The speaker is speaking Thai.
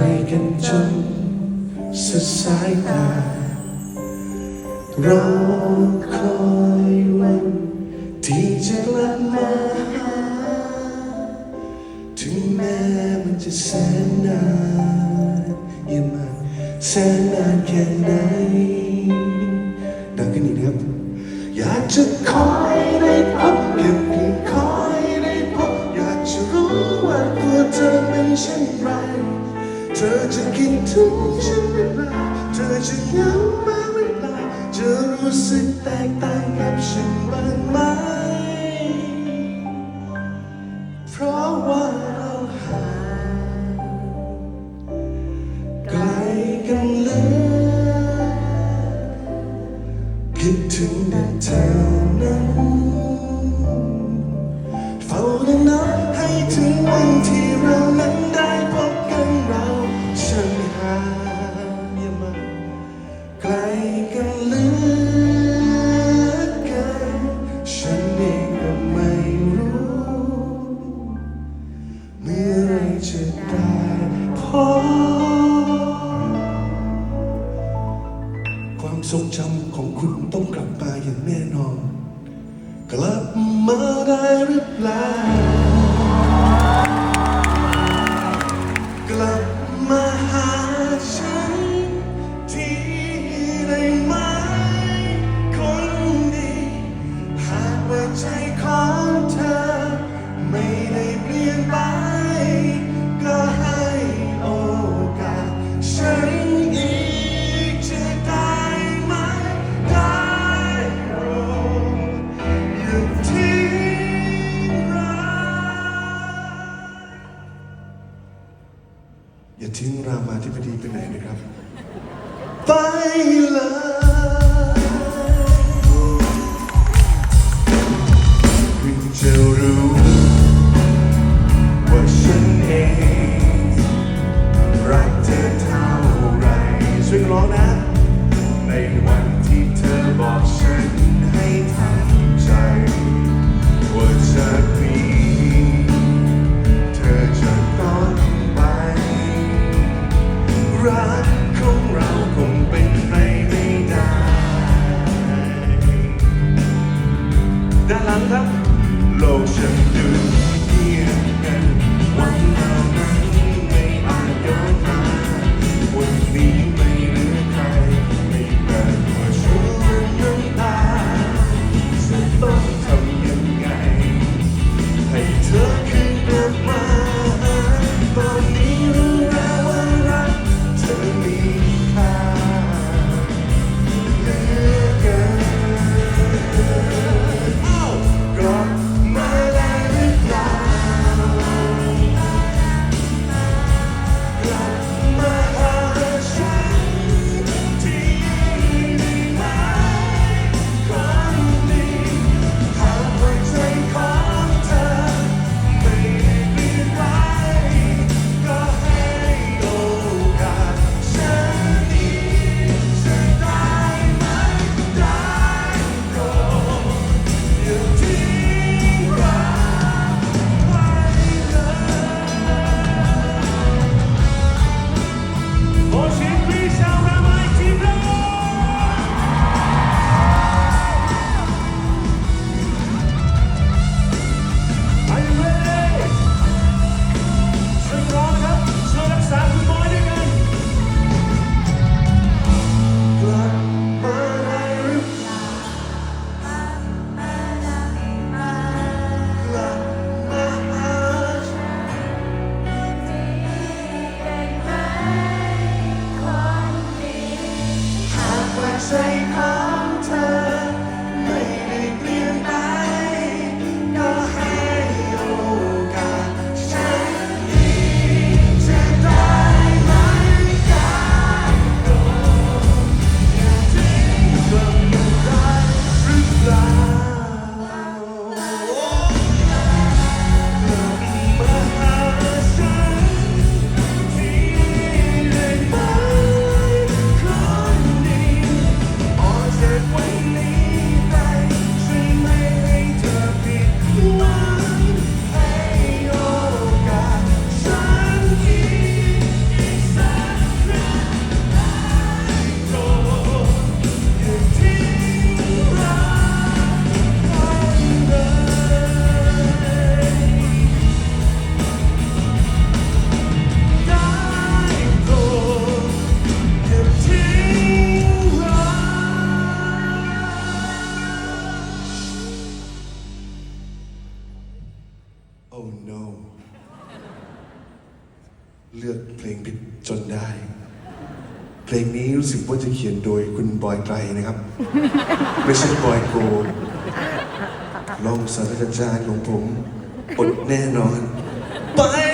รกันจนสุดสานเราคอยวันที่จะกลับมาหาถึงแม้มันจะแสนนานยังมาแสนนานแค่ไหนดังกันอีกนะครับ อยากจะคอยได้พบเพียงเพียงคอยได้พบอยากจะรู้ว่าตัวเธอเป็นเช่นไร เธอจะคิดถึงฉันหรือเปล่าเธอจะเหงาบ้างหรือเปล่าจะรู้สึกแตกต่างกับฉันบ้างไหม เพราะว่าเราห่างไกลกันเหลือคิดถึงแต่เธอ รงจำของคุณต้องกลับมาอย่างแน่นอน กลับมาได้หรือเปล่า กลับ ทิ้งรามาธิบดีไปไหนนะครับ ไปเลย เพลงนี้รู้สึกว่าจะเขียนโดยคุณบอยไตรนะครับ ไม่ใช่บอยโกรองศาสตราจารย์ของผมอดแน่นอน ไปเลย